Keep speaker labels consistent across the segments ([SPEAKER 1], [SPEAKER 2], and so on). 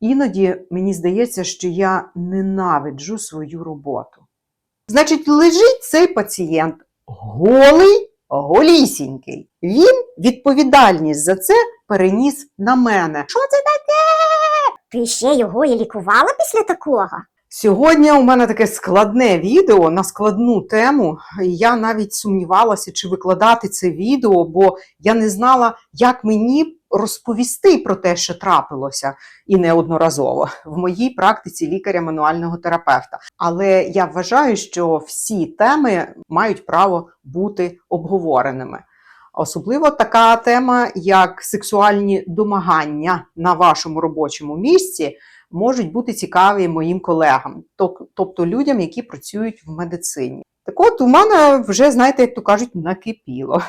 [SPEAKER 1] Іноді мені здається, що я ненавиджу свою роботу. Значить, лежить цей пацієнт голий, голісінький. Він відповідальність за це переніс на мене. Що це таке?
[SPEAKER 2] Ти ще його і лікувала після такого?
[SPEAKER 1] Сьогодні у мене таке складне відео на складну тему. Я навіть сумнівалася, чи викладати це відео, бо я не знала, як мені розповісти про те, що трапилося, і неодноразово в моїй практиці лікаря-мануального терапевта. Але я вважаю, що всі теми мають право бути обговореними. Особливо така тема, як сексуальні домагання на вашому робочому місці можуть бути цікаві моїм колегам, тобто людям, які працюють в медицині. Так от, у мене вже, знаєте, як то кажуть, накипіло.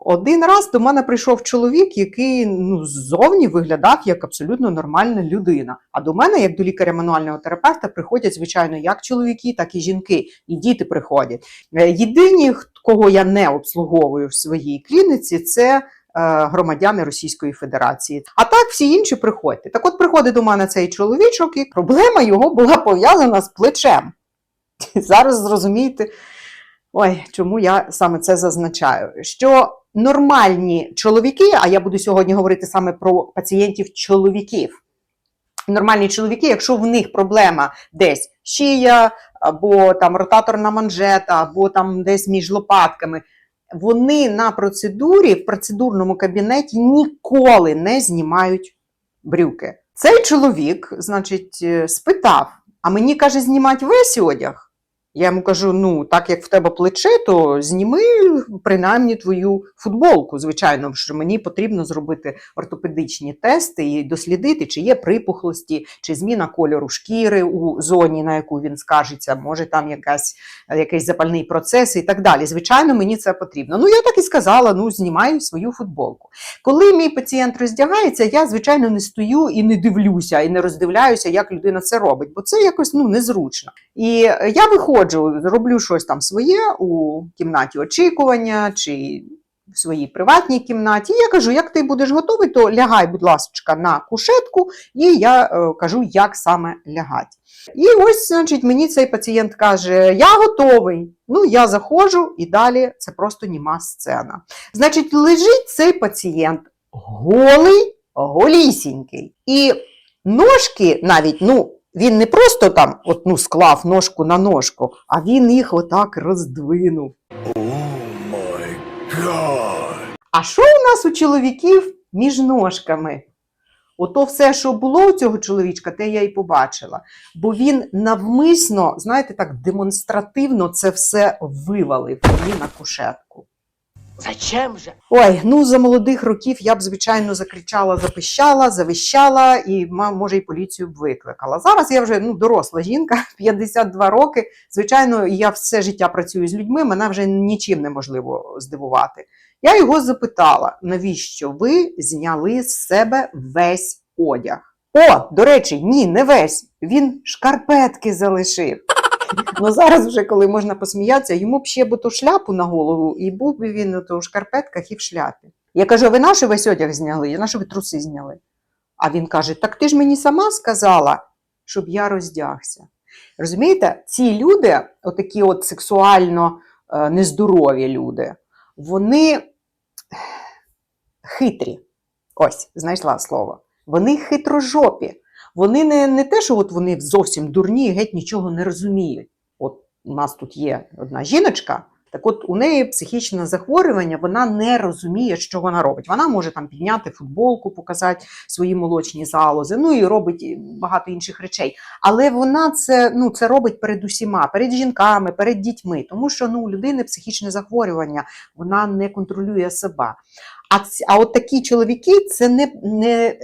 [SPEAKER 1] Один раз до мене прийшов чоловік, який ну, ззовні виглядав як абсолютно нормальна людина. А до мене, як до лікаря-мануального терапевта, приходять, звичайно, як чоловіки, так і жінки, і діти приходять. Е, Єдині, кого я не обслуговую в своїй клініці, це громадяни Російської Федерації. А так всі інші приходять. Так от приходить до мене цей чоловічок, і проблема його була пов'язана з плечем. Зараз зрозумієте, ой, чому я саме це зазначаю. Що нормальні чоловіки, а я буду сьогодні говорити саме про пацієнтів чоловіків. Нормальні чоловіки, якщо в них проблема десь шия, або там ротаторна манжета, або там десь між лопатками, вони на процедурі в процедурному кабінеті ніколи не знімають брюки. Цей чоловік, значить, е, спитав: а мені каже, знімати весь одяг. Я йому кажу: ну, так як в тебе плече, то зніми принаймні твою футболку. Звичайно, що мені потрібно зробити ортопедичні тести і дослідити, чи є припухлості, чи зміна кольору шкіри у зоні, на яку він скаржиться, може там якась, якийсь запальний процес і так далі. Звичайно, мені це потрібно. Ну, я так і сказала: ну, знімаю свою футболку. Коли мій пацієнт роздягається, я, звичайно, не стою і не дивлюся, і не роздивляюся, як людина це робить, бо це якось ну, незручно. І я виходжу, роблю щось там своє у кімнаті очікування чи в своїй приватній кімнаті. І я кажу, як ти будеш готовий, то лягай, будь ласка, на кушетку, і я е, кажу, як саме лягати. І ось, значить, мені цей пацієнт каже: Я готовий. Ну, я заходжу, і далі це просто німа сцена. Значить, лежить цей пацієнт голий, голісінький. І ножки навіть, ну, він не просто там от, ну, склав ножку на ножку, а він їх отак роздвинув.
[SPEAKER 3] Oh!
[SPEAKER 1] А що у нас у чоловіків між ножками? Ото все, що було у цього чоловічка, те я й побачила. Бо він навмисно, знаєте, так демонстративно це все вивалив мені на кушетку.
[SPEAKER 4] Зачем же?
[SPEAKER 1] Ой, ну за молодих років я б, звичайно, закричала, запищала, завищала і, може, і поліцію б викликала. Зараз я вже ну, доросла жінка, 52 роки. Звичайно, я все життя працюю з людьми, мене вже нічим неможливо здивувати. Я його запитала, навіщо ви зняли з себе весь одяг? О, до речі, ні, не весь. Він шкарпетки залишив. Ну зараз вже, коли можна посміятися, йому б ще б ту шляпу на голову, і був би він в шкарпетках і в шляпі. Я кажу, «А ви наш весь одяг зняли, а наші ви труси зняли. А він каже: Так ти ж мені сама сказала, щоб я роздягся. Розумієте, ці люди, отакі от сексуально е, нездорові люди, вони хитрі. Ось, знайшла слово. Вони хитрожопі. Вони не, не те, що от вони зовсім дурні геть нічого не розуміють. От у нас тут є одна жіночка, так от у неї психічне захворювання, вона не розуміє, що вона робить. Вона може там підняти футболку, показати свої молочні залози, ну і робить багато інших речей. Але вона це, ну, це робить перед усіма, перед жінками, перед дітьми, тому що ну, у людини психічне захворювання, вона не контролює себе. А, а от такі чоловіки це не, не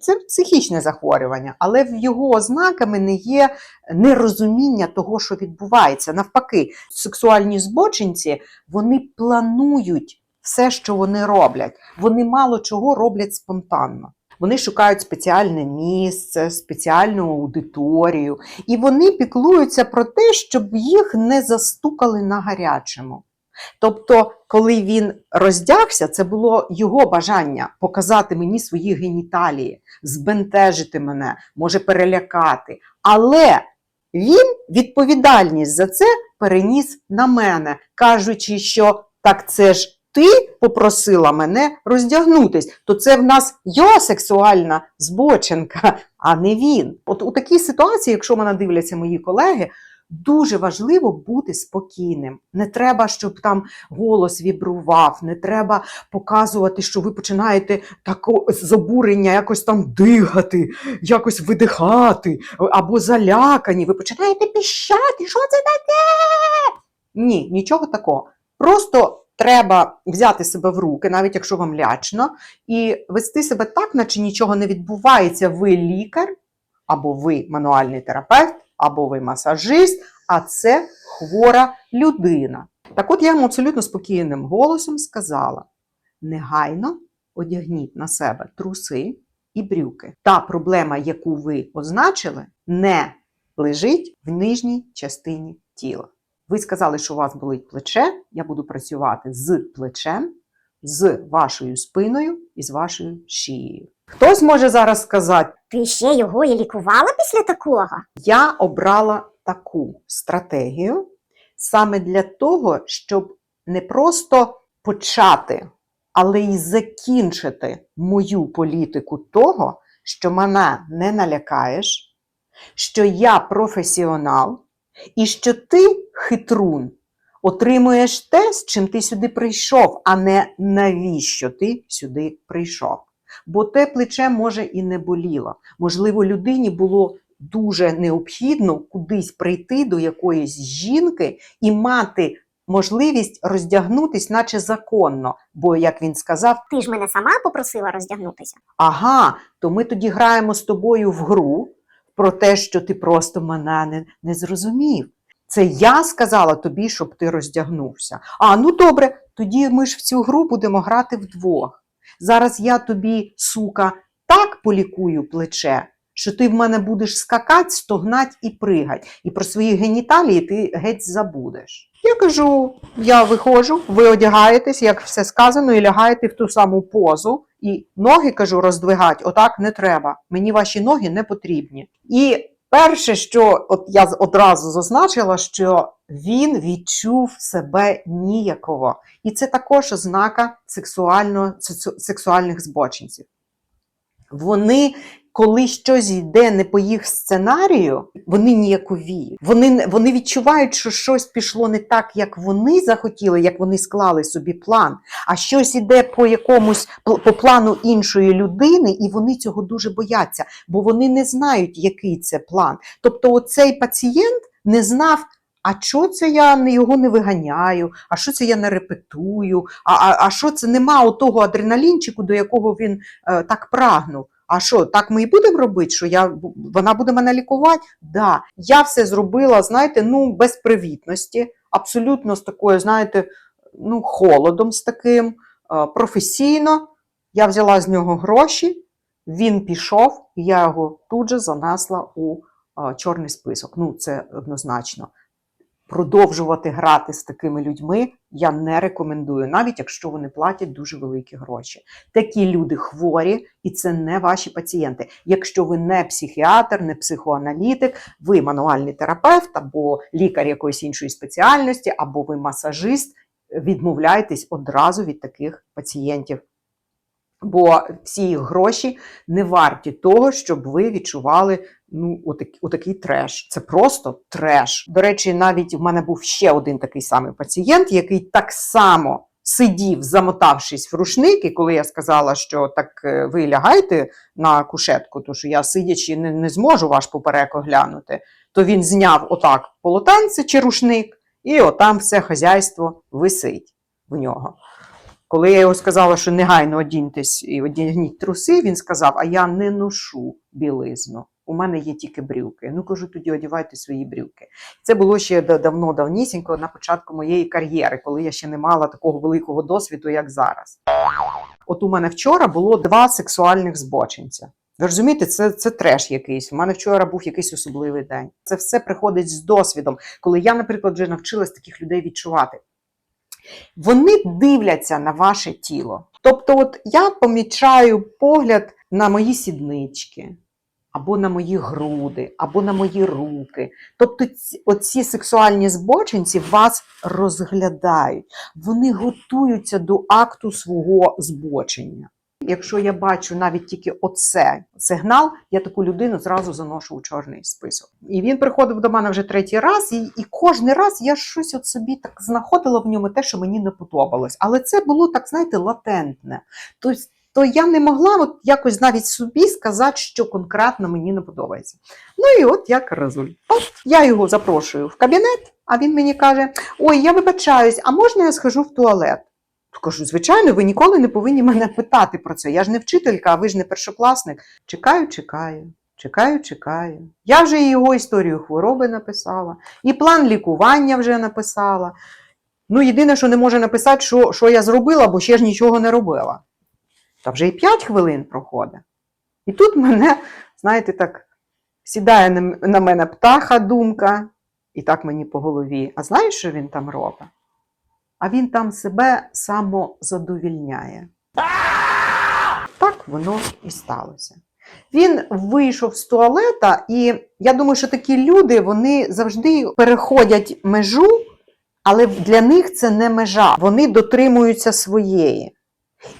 [SPEAKER 1] це психічне захворювання, але в його ознаками не є нерозуміння того, що відбувається. Навпаки, сексуальні збочинці вони планують все, що вони роблять. Вони мало чого роблять спонтанно. Вони шукають спеціальне місце, спеціальну аудиторію, і вони піклуються про те, щоб їх не застукали на гарячому. Тобто, коли він роздягся, це було його бажання показати мені свої геніталії, збентежити мене, може перелякати. Але він відповідальність за це переніс на мене, кажучи, що так це ж ти попросила мене роздягнутись, то це в нас його сексуальна збоченка, а не він. От у такій ситуації, якщо мене дивляться мої колеги, дуже важливо бути спокійним. Не треба, щоб там голос вібрував, не треба показувати, що ви починаєте тако з обурення якось там дихати, якось видихати або залякані. Ви починаєте піщати. Що це таке? Ні, нічого такого. Просто треба взяти себе в руки, навіть якщо вам лячно, і вести себе так, наче нічого не відбувається. Ви лікар, або ви мануальний терапевт, або ви масажист, а це хвора людина. Так от я йому абсолютно спокійним голосом сказала: негайно одягніть на себе труси і брюки. Та проблема, яку ви означили, не лежить в нижній частині тіла. Ви сказали, що у вас болить плече. Я буду працювати з плечем, з вашою спиною і з вашою шиєю. Хтось може зараз сказати,
[SPEAKER 2] Ти ще його і лікувала після такого?
[SPEAKER 1] я обрала таку стратегію саме для того, щоб не просто почати, але й закінчити мою політику того, що мене не налякаєш, що я професіонал, і що ти, хитрун, отримуєш те, з чим ти сюди прийшов, а не навіщо ти сюди прийшов. Бо те плече може і не боліло. Можливо, людині було дуже необхідно кудись прийти до якоїсь жінки і мати можливість роздягнутись, наче законно. Бо, як він сказав,
[SPEAKER 2] Ти ж мене сама попросила роздягнутися.
[SPEAKER 1] ага, то ми тоді граємо з тобою в гру про те, що ти просто мене не, не зрозумів. Це я сказала тобі, щоб ти роздягнувся. А, ну добре, тоді ми ж в цю гру будемо грати вдвох. Зараз я тобі, сука, так полікую плече, що ти в мене будеш скакати, стогнать і пригать. І про свої геніталії ти геть забудеш. Я кажу: я виходжу, ви одягаєтесь, як все сказано, і лягаєте в ту саму позу. І ноги кажу, роздвигать, отак не треба. Мені ваші ноги не потрібні. І перше, що от я одразу зазначила, що він відчув себе ніяково. І це також ознака сексуальних збочинців. Вони, коли щось йде не по їх сценарію, вони ніяковіють. Вони, вони відчувають, що щось пішло не так, як вони захотіли, як вони склали собі план, а щось іде по якомусь по плану іншої людини, і вони цього дуже бояться, бо вони не знають, який це план. Тобто, оцей пацієнт не знав. А що це я його не виганяю? А що це я не репетую? А, а, а що це нема того адреналінчику, до якого він е, так прагнув? А що, так ми і будемо робити? Що я, вона буде мене лікувати? Да. Я все зробила, знаєте, ну, без привітності, абсолютно з такою, знаєте, ну, холодом з таким, е, професійно. Я взяла з нього гроші, він пішов, і я його тут же занесла у е, чорний список. Ну, це однозначно. Продовжувати грати з такими людьми я не рекомендую, навіть якщо вони платять дуже великі гроші. Такі люди хворі, і це не ваші пацієнти. Якщо ви не психіатр, не психоаналітик, ви мануальний терапевт або лікар якоїсь іншої спеціальності, або ви масажист, відмовляйтесь одразу від таких пацієнтів. Бо всі їх гроші не варті того, щоб ви відчували ну, отакий, отакий треш. Це просто треш. До речі, навіть в мене був ще один такий самий пацієнт, який так само сидів, замотавшись в рушник, і коли я сказала, що так е, ви лягайте на кушетку, то що я сидячи не, не зможу ваш поперек оглянути, то він зняв отак полотенце чи рушник, і отам все хазяйство висить в нього. Коли я його сказала, що негайно одіньтесь і одягніть труси, він сказав: А я не ношу білизну. У мене є тільки брюки. Ну кажу, тоді одягайте свої брюки. Це було ще давно давнісінько на початку моєї кар'єри, коли я ще не мала такого великого досвіду, як зараз. От у мене вчора було два сексуальних збочинця. Ви розумієте, це, це треш якийсь. У мене вчора був якийсь особливий день. Це все приходить з досвідом, коли я, наприклад, вже навчилась таких людей відчувати. Вони дивляться на ваше тіло. Тобто, от я помічаю погляд на мої сіднички, або на мої груди, або на мої руки. Тобто, ці, оці сексуальні збочинці вас розглядають, вони готуються до акту свого збочення. Якщо я бачу навіть тільки оце сигнал, я таку людину зразу заношу у чорний список. І він приходив до мене вже третій раз, і, і кожен раз я щось от собі так знаходила в ньому те, що мені не подобалось. Але це було так, знаєте, латентне. Тобто, то я не могла от якось навіть собі сказати, що конкретно мені не подобається. Ну і от як результат. Я його запрошую в кабінет, а він мені каже: Ой, я вибачаюсь, а можна я схожу в туалет? Кажу, звичайно, ви ніколи не повинні мене питати про це. Я ж не вчителька, а ви ж не першокласник. Чекаю, чекаю, чекаю, чекаю. Я вже і його історію хвороби написала, і план лікування вже написала. Ну, єдине, що не може написати, що, що я зробила, бо ще ж нічого не робила. Та вже і 5 хвилин проходить. І тут мене, знаєте, так сідає на, мене птаха думка, і так мені по голові. А знаєш, що він там робить? А він там себе самозадовільняє. Так воно і сталося. Він вийшов з туалета, і я думаю, що такі люди вони завжди переходять межу, але для них це не межа. Вони дотримуються своєї.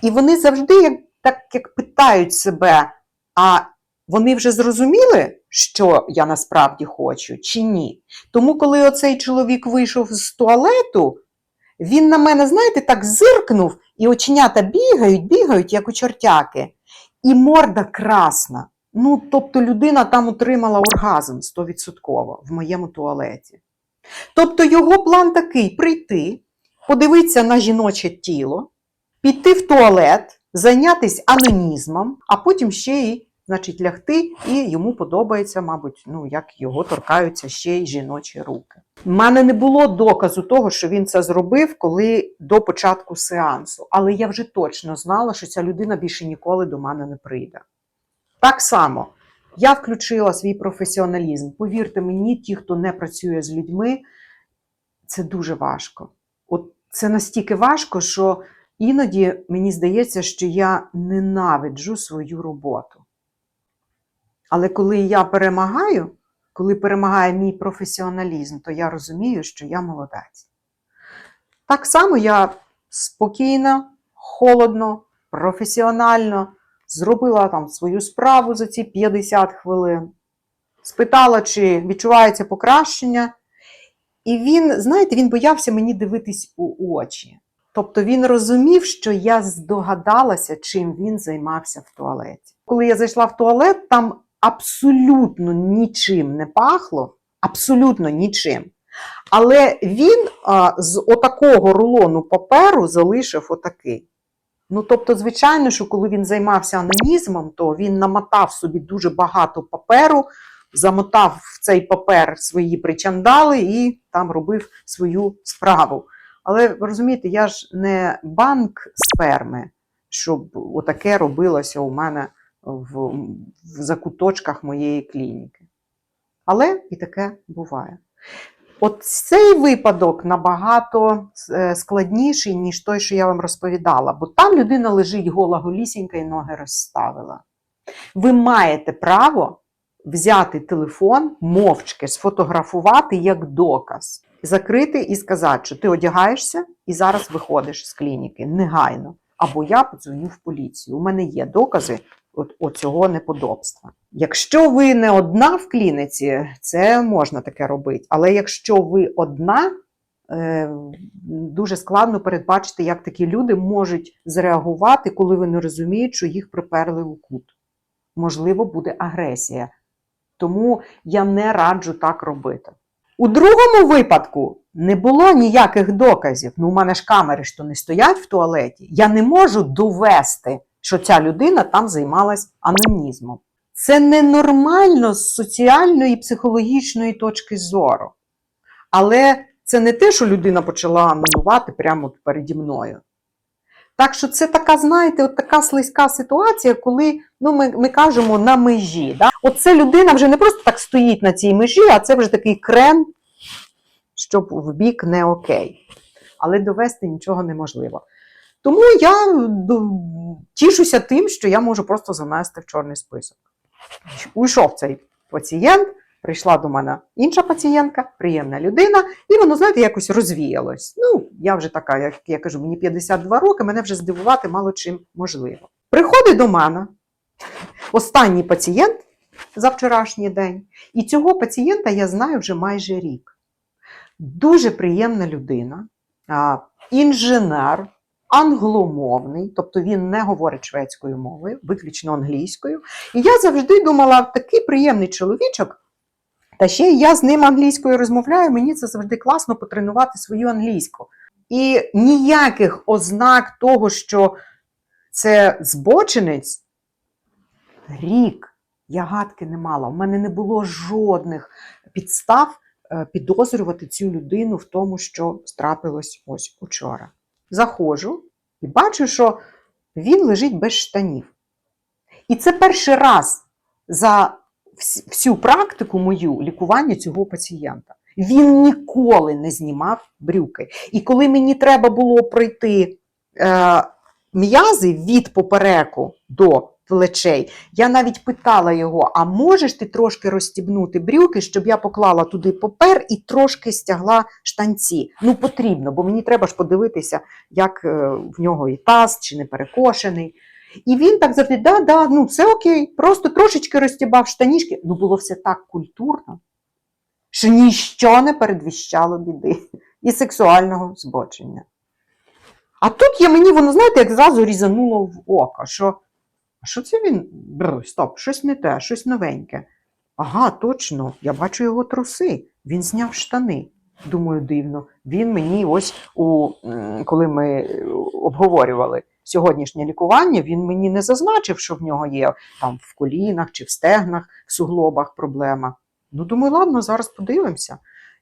[SPEAKER 1] І вони завжди як, так як питають себе, а вони вже зрозуміли, що я насправді хочу, чи ні. Тому, коли оцей чоловік вийшов з туалету, він на мене, знаєте, так зиркнув, і оченята бігають, бігають, як у чортяки, і морда красна. Ну, тобто людина там отримала оргазм 100% в моєму туалеті. Тобто його план такий: прийти, подивитися на жіноче тіло, піти в туалет, зайнятися анонізмом, а потім ще й значить, лягти, і йому подобається, мабуть, ну, як його торкаються ще й жіночі руки. У мене не було доказу того, що він це зробив, коли до початку сеансу, але я вже точно знала, що ця людина більше ніколи до мене не прийде. Так само я включила свій професіоналізм. Повірте мені, ті, хто не працює з людьми, це дуже важко. От це настільки важко, що іноді мені здається, що я ненавиджу свою роботу. Але коли я перемагаю, коли перемагає мій професіоналізм, то я розумію, що я молодець. Так само я спокійно, холодно, професіонально зробила там свою справу за ці 50 хвилин, спитала, чи відчувається покращення. І він, знаєте, він боявся мені дивитись у очі. Тобто він розумів, що я здогадалася, чим він займався в туалеті. Коли я зайшла в туалет, там абсолютно нічим не пахло, абсолютно нічим. Але він а, з отакого рулону паперу залишив отакий. Ну, тобто, звичайно, що коли він займався анонізмом, то він намотав собі дуже багато паперу, замотав в цей папер свої причандали і там робив свою справу. Але ви розумієте, я ж не банк сперми, щоб отаке робилося у мене в, в закуточках моєї клініки. Але і таке буває. От цей випадок набагато е, складніший, ніж той, що я вам розповідала, бо там людина лежить гола голісінька і ноги розставила. Ви маєте право взяти телефон, мовчки сфотографувати як доказ, закрити і сказати, що ти одягаєшся і зараз виходиш з клініки негайно. Або я подзвоню в поліцію. У мене є докази от, от цього неподобства. Якщо ви не одна в клініці, це можна таке робити. Але якщо ви одна, е, дуже складно передбачити, як такі люди можуть зреагувати, коли вони розуміють, що їх приперли у кут. Можливо, буде агресія. Тому я не раджу так робити. У другому випадку не було ніяких доказів. Ну, у мене ж камери то не стоять в туалеті. Я не можу довести, що ця людина там займалась анонізмом. Це ненормально з соціальної і психологічної точки зору. Але це не те, що людина почала анонувати прямо переді мною. Так що це така, знаєте, от така слизька ситуація, коли ну, ми, ми кажемо на межі. Да? От це людина вже не просто так стоїть на цій межі, а це вже такий крен, щоб в бік не окей. але довести нічого неможливо. Тому я тішуся тим, що я можу просто занести в чорний список. Уйшов цей пацієнт, прийшла до мене інша пацієнтка, приємна людина, і воно, знаєте, якось розвіялось. Ну, я вже така, як я кажу, мені 52 роки, мене вже здивувати мало чим можливо. Приходить до мене останній пацієнт за вчорашній день, і цього пацієнта я знаю вже майже рік. Дуже приємна людина, інженер, англомовний, тобто він не говорить шведською мовою, виключно англійською. І я завжди думала, такий приємний чоловічок. Та ще я з ним англійською розмовляю, мені це завжди класно потренувати свою англійську. І ніяких ознак того, що це збочинець, рік я гадки не мала. У мене не було жодних підстав е, підозрювати цю людину в тому, що трапилось ось учора. Заходжу і бачу, що він лежить без штанів. І це перший раз за всю практику мою лікування цього пацієнта. Він ніколи не знімав брюки. І коли мені треба було пройти е, м'язи від попереку до плечей, я навіть питала його: а можеш ти трошки розстібнути брюки, щоб я поклала туди попер і трошки стягла штанці? Ну, потрібно, бо мені треба ж подивитися, як е, в нього і таз, чи не перекошений. І він так завжди, да, да, ну все окей, просто трошечки розстібав штанішки. Ну, було все так культурно, що ніщо не передвіщало біди і сексуального збочення. А тут я мені, воно, знаєте, як зразу різануло в око, що а що це він? Бр, стоп, щось не те, щось новеньке. Ага, точно, я бачу його труси. Він зняв штани. Думаю, дивно. Він мені ось у коли ми е, обговорювали сьогоднішнє лікування, він мені не зазначив, що в нього є там в колінах чи в стегнах, в суглобах проблема. Ну, думаю, ладно, зараз подивимося.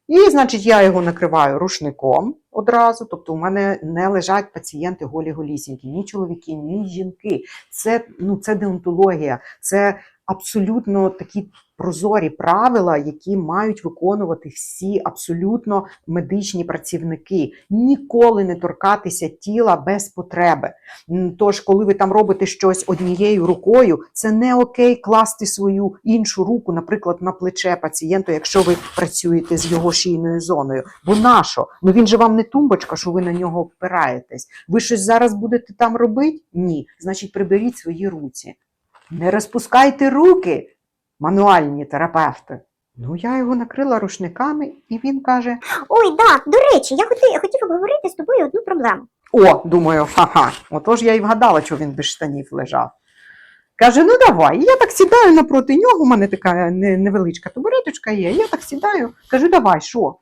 [SPEAKER 1] І, значить, я його накриваю рушником одразу. Тобто, у мене не лежать пацієнти голі-голісінькі, ні чоловіки, ні жінки. Це, ну, це деонтологія, це абсолютно такі прозорі правила, які мають виконувати всі абсолютно медичні працівники. Ніколи не торкатися тіла без потреби. Тож, коли ви там робите щось однією рукою, це не окей класти свою іншу руку, наприклад, на плече пацієнту, якщо ви працюєте з його шийною зоною. Бо нащо? Ну він же вам не тумбочка, що ви на нього опираєтесь. Ви щось зараз будете там робити? Ні. Значить, приберіть свої руці. Не розпускайте руки, мануальні терапевти. Ну, я його накрила рушниками, і він каже:
[SPEAKER 2] Ой, да, до речі, я хотів, хотів обговорити з тобою одну проблему.
[SPEAKER 1] О, думаю, ха-ха. Отож я і вгадала, що він без штанів лежав. Каже: ну давай. І я так сідаю напроти нього, у мене така невеличка табуреточка є. Я так сідаю, кажу, давай, що?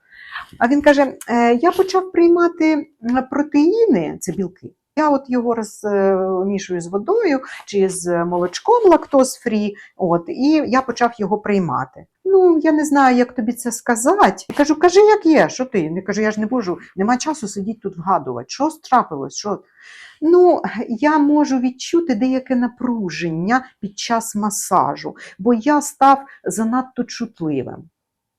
[SPEAKER 1] А він каже: е, я почав приймати протеїни, це білки. Я от його розмішую з водою чи з молочком лактоз-фрі, от, і я почав його приймати. Ну, я не знаю, як тобі це сказати. Я кажу, кажи, як є, що ти? Я кажу, я ж не можу, нема часу сидіти тут вгадувати. Що трапилось? Що? Ну, я можу відчути деяке напруження під час масажу, бо я став занадто чутливим.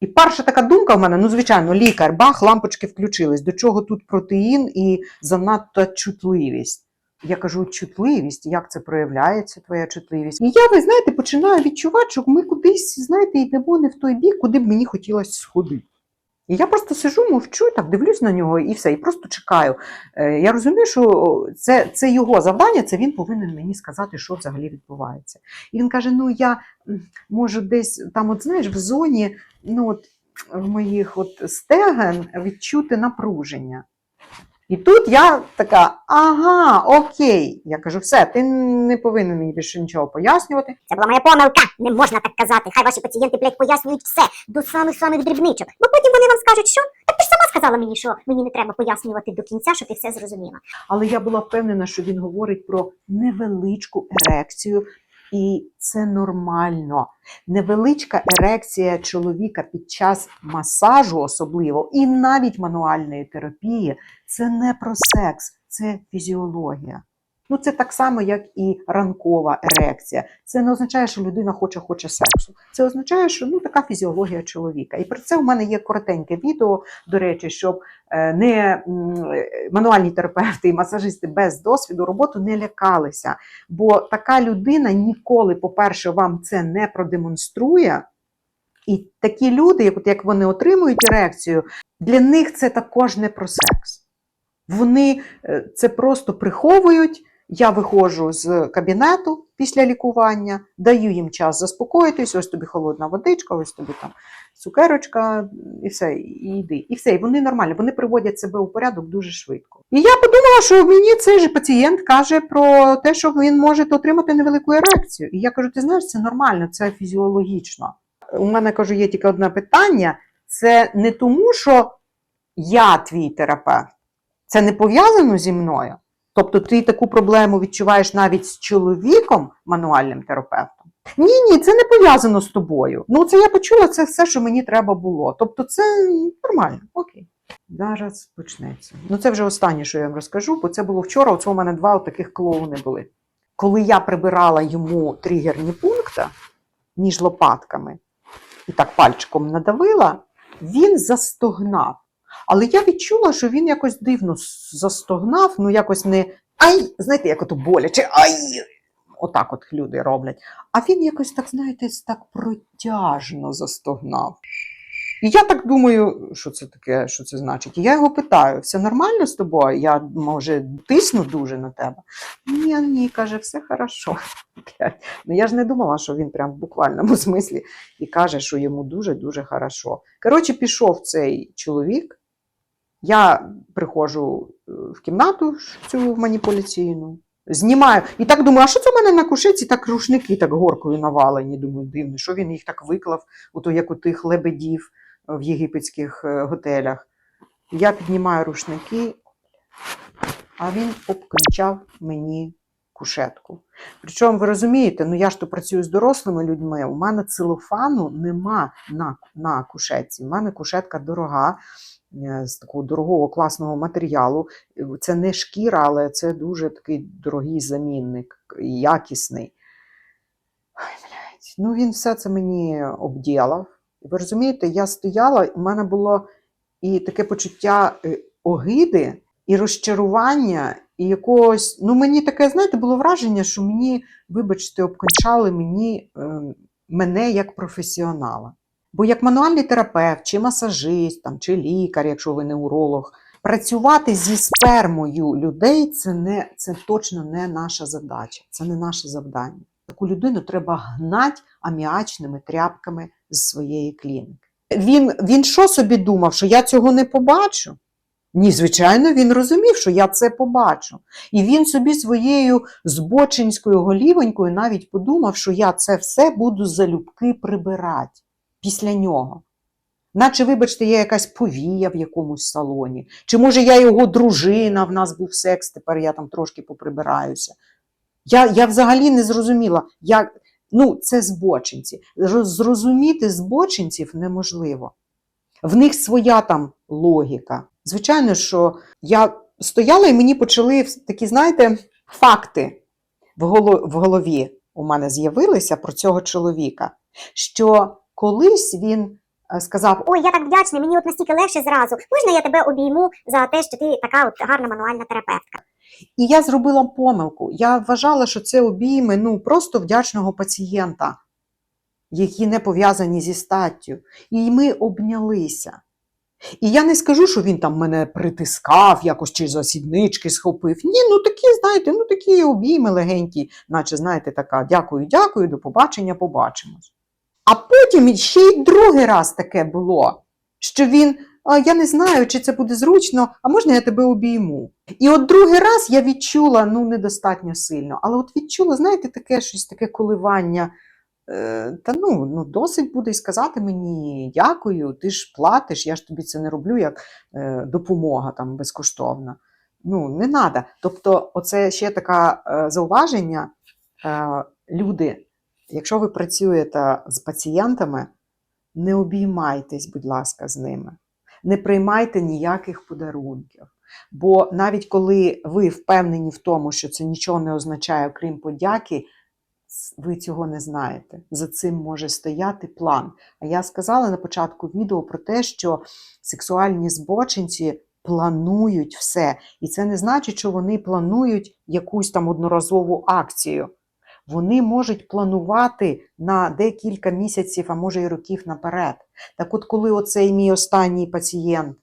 [SPEAKER 1] І перша така думка в мене, ну, звичайно, лікар, бах, лампочки включились. До чого тут протеїн і занадто чутливість? Я кажу, чутливість, як це проявляється, твоя чутливість? І я, ви знаєте, починаю відчувати, що ми кудись, знаєте, йдемо не в той бік, куди б мені хотілося сходити. І я просто сижу, мовчу, так дивлюсь на нього і все, і просто чекаю. Е, Я розумію, що це, це його завдання, це він повинен мені сказати, що взагалі відбувається. І він каже: ну я можу десь там, от знаєш, в зоні, ну от в моїх от стеген відчути напруження. І тут я така, ага, окей. Я кажу, все, ти не повинен мені більше нічого пояснювати.
[SPEAKER 2] Це була моя помилка. Не можна так казати. Хай ваші пацієнти, блядь, пояснюють все до самих самих дрібничок. Бо потім вони вам скажуть, що так ти ж сама сказала мені, що мені не треба пояснювати до кінця, що ти все зрозуміла.
[SPEAKER 1] Але я була впевнена, що він говорить про невеличку ерекцію, і це нормально. Невеличка ерекція чоловіка під час масажу, особливо, і навіть мануальної терапії, це не про секс, це фізіологія. Ну, це так само, як і ранкова ерекція. Це не означає, що людина хоче хоче сексу. Це означає, що ну така фізіологія чоловіка. І про це в мене є коротеньке відео, до речі, щоб е, не мануальні терапевти і масажисти без досвіду роботу не лякалися. Бо така людина ніколи, по-перше, вам це не продемонструє. І такі люди, як вони отримують ерекцію, для них це також не про секс. Вони е, це просто приховують. Я виходжу з кабінету після лікування, даю їм час заспокоїтись, ось тобі холодна водичка, ось тобі там цукерочка, і все, і йди. І все. І вони нормально, вони приводять себе у порядок дуже швидко. І я подумала, що мені цей же пацієнт каже про те, що він може отримати невелику ерекцію. І я кажу: ти знаєш, це нормально, це фізіологічно. У мене кажу, є тільки одне питання: це не тому, що я твій терапевт. Це не пов'язано зі мною. Тобто ти таку проблему відчуваєш навіть з чоловіком, мануальним терапевтом. Ні, ні, це не пов'язано з тобою. Ну, це я почула, це все, що мені треба було. Тобто, це нормально, окей. Зараз почнеться. Ну, це вже останнє, що я вам розкажу, бо це було вчора. Оце у мене два таких клоуни були. Коли я прибирала йому тригерні пункти між лопатками і так пальчиком надавила, він застогнав. Але я відчула, що він якось дивно застогнав, ну якось не ай, знаєте, як ото боляче, ай! Отак от люди роблять. А він якось так, знаєте, так протяжно застогнав. І я так думаю, що це таке, що це значить? І я його питаю: все нормально з тобою? Я, може, тисну дуже на тебе? Ні, ні, каже, все хорошо. Ну я ж не думала, що він прям в буквальному смислі і каже, що йому дуже-дуже хорошо. Коротше, пішов цей чоловік. Я приходжу е, в кімнату цю маніпуляційну, знімаю. І так думаю, а що це в мене на кушетці так рушники так горкою навалені? Думаю, дивно, що він їх так виклав, ото як у тих лебедів в єгипетських е, готелях. Я піднімаю рушники, а він обкончав мені кушетку. Причому, ви розумієте, ну я ж то працюю з дорослими людьми, у мене целофану нема на, на кушетці. У мене кушетка дорога, е, з такого дорогого класного матеріалу. Е, Це не шкіра, але це дуже такий дорогий замінник, якісний. Ну він все це мені обділав. Ви розумієте, я стояла, у мене було і таке почуття е, огиди, і розчарування, і якогось. Ну, мені таке, знаєте, було враження, що мені, вибачте, обкончали мені, е, мене як професіонала. Бо як мануальний терапевт, чи масажист, там, чи лікар, якщо ви не уролог, працювати зі спермою людей це, не, це точно не наша задача, це не наше завдання. Таку людину треба гнати аміачними тряпками з своєї клініки. Він, він що собі думав, що я цього не побачу? Ні, звичайно, він розумів, що я це побачу. І він собі своєю збочинською голівонькою навіть подумав, що я це все буду залюбки прибирати після нього. Наче, вибачте, я якась повія в якомусь салоні. Чи може я його дружина, в нас був секс, тепер я там трошки поприбираюся. Я, я взагалі не зрозуміла, як, ну, це збочинці. Зрозуміти збочинців неможливо. В них своя там логіка. Звичайно, що я стояла і мені почали такі, знаєте, факти в голові у мене з'явилися про цього чоловіка, що колись він е, сказав:
[SPEAKER 2] Ой, я так вдячний, мені от настільки легше зразу. Можна я тебе обійму за те, що ти така от гарна мануальна терапевтка?
[SPEAKER 1] І я зробила помилку. Я вважала, що це обійми ну, просто вдячного пацієнта, які не пов'язані зі статтю. І ми обнялися. І я не скажу, що він там мене притискав, якось чи за сіднички схопив. Ні, ну такі, знаєте, ну такі обійми легенькі, наче, знаєте, така дякую, дякую, до побачення, побачимось. А потім ще й другий раз таке було, що він, я не знаю, чи це буде зручно, а можна я тебе обійму? І от другий раз я відчула ну недостатньо сильно, але от відчула, знаєте, таке щось таке коливання. Е, Та ну, ну досить буде й сказати мені дякую, ти ж платиш, я ж тобі це не роблю як е, допомога там безкоштовна. Ну, не треба. Тобто, оце ще таке е, зауваження. Е, люди, якщо ви працюєте з пацієнтами, не обіймайтесь, будь ласка, з ними. Не приймайте ніяких подарунків. Бо навіть коли ви впевнені в тому, що це нічого не означає, окрім подяки, ви цього не знаєте. За цим може стояти план. А я сказала на початку відео про те, що сексуальні збочинці планують все. І це не значить, що вони планують якусь там одноразову акцію. Вони можуть планувати на декілька місяців, а може й років наперед. Так от, коли оцей мій останній пацієнт,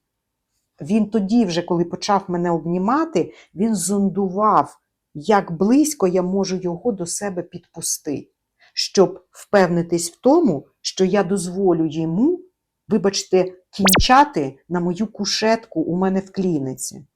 [SPEAKER 1] він тоді, вже коли почав мене обнімати, він зондував, як близько я можу його до себе підпустити, щоб впевнитись в тому, що я дозволю йому, вибачте, кінчати на мою кушетку у мене в клініці.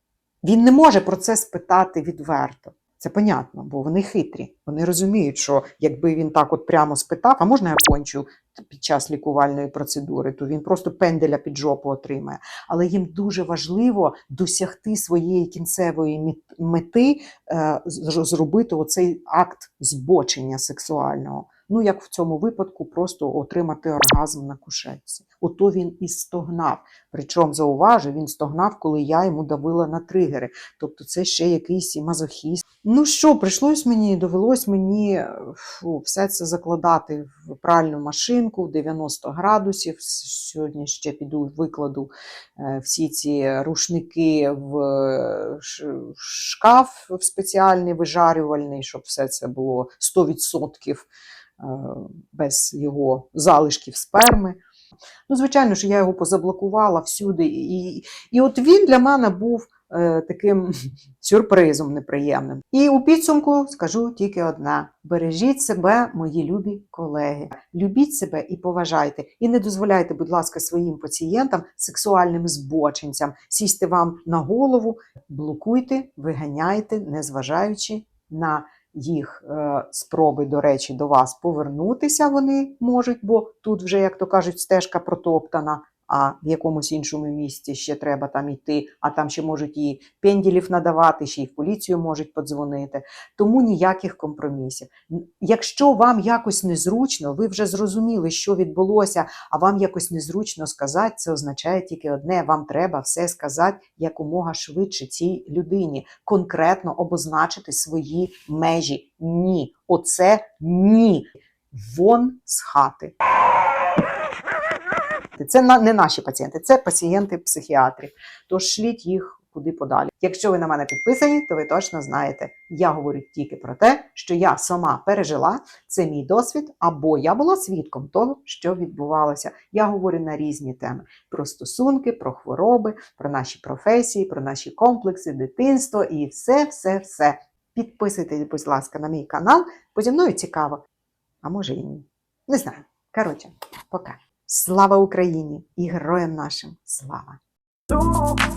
[SPEAKER 1] Він не може про це спитати відверто. Це понятно, бо вони хитрі. Вони розуміють, що якби він так от прямо спитав, а можна я кончу під час лікувальної процедури, то він просто пенделя під жопу отримає. Але їм дуже важливо досягти своєї кінцевої мети, е, зробити оцей акт збочення сексуального. Ну, як в цьому випадку, просто отримати оргазм на кушетці. Ото він і стогнав. Причому зауважив, він стогнав, коли я йому давила на тригери. Тобто це ще якийсь мазохіст. Ну що, прийшлось мені, довелось мені фу, все це закладати в пральну машинку в 90 градусів. Сьогодні ще піду викладу е, всі ці рушники в шкаф в спеціальний вижарювальний, щоб все це було 100% е, без його залишків сперми. Ну, звичайно, що я його позаблокувала всюди. І, і от він для мене був е, таким сюрпризом неприємним. І у підсумку скажу тільки одне: бережіть себе, мої любі колеги. Любіть себе і поважайте. І не дозволяйте, будь ласка, своїм пацієнтам, сексуальним збочинцям сісти вам на голову, блокуйте, виганяйте, незважаючи на їх е, спроби, до речі, до вас повернутися вони можуть, бо тут вже, як то кажуть, стежка протоптана. А в якомусь іншому місці ще треба там йти, а там ще можуть і пенділів надавати, ще й в поліцію можуть подзвонити. Тому ніяких компромісів. Якщо вам якось незручно, ви вже зрозуміли, що відбулося, а вам якось незручно сказати, це означає тільки одне: вам треба все сказати якомога швидше цій людині, конкретно обозначити свої межі. Ні, оце ні. Вон з хати. Це на- не наші пацієнти, це пацієнти психіатрів. Тож шліть їх куди подалі. Якщо ви на мене підписані, то ви точно знаєте, я говорю тільки про те, що я сама пережила, це мій досвід, або я була свідком того, що відбувалося. Я говорю на різні теми: про стосунки, про хвороби, про наші професії, про наші комплекси, дитинство і все, все, все. Підписуйтесь, будь ласка, на мій канал, бо зі мною цікаво. А може і ні. Не знаю. Коротше, пока. Слава Україні! І героям нашим слава!
[SPEAKER 5] Don't